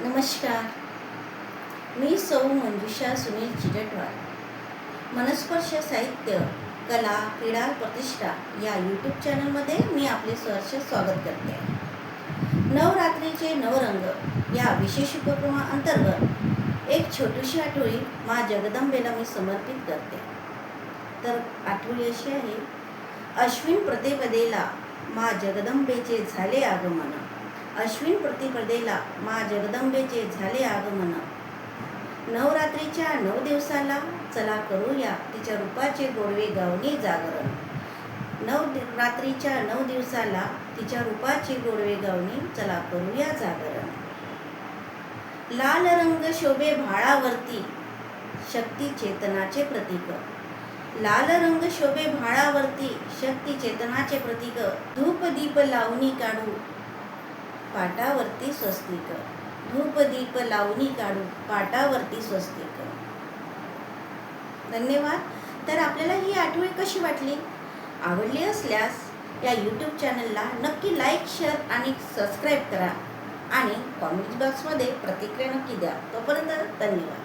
नमस्कार. मी सौ मंजुषा सुनील चिरटवार मनस्पर्श साहित्य कला क्रीडा प्रतिष्ठा या यूट्यूब चॅनलमध्ये मी आपले सहर्ष स्वागत करते. आहे नवरात्रीचे नवरंग या विशेष उपक्रमाअंतर्गत एक छोटीशी आठवडी मा जगदंबेला मी समर्पित करते. तर आठवडी अशी आहे अश्विन प्रतिपदेला मा जगदंबेचे झाले आगमन. अश्विन प्रतिपदेला मा जगदंबेचे झाले आगमन. नवरात्रीच्या नऊ दिवसाला चला करूया तिच्या रूपाचे गोडवे गावणे जागरण. नऊ रात्रीच्या नऊ दिवसाला तिच्या रूपाचे गोडवे गावणे चला करूया जागरण. लाल रंग शोभे भाळावरती शक्ती चेतनाचे प्रतीक. लाल रंग शोभे भाळावरती शक्ती चेतनाचे प्रतीक. धूप दीप लावणी काढू पाटावरती स्वस्तिक. धूपदीप लावणी काढू पाटावरती स्वस्तिक. धन्यवाद. तर आपल्याला ही आठवणी कशी वाटली? आवडली असल्यास या यूट्यूब चॅनलला नक्की लाईक शेअर आणि सबस्क्राईब करा. आणि कॉमेंट बॉक्समध्ये प्रतिक्रिया नक्की द्या. तोपर्यंत धन्यवाद.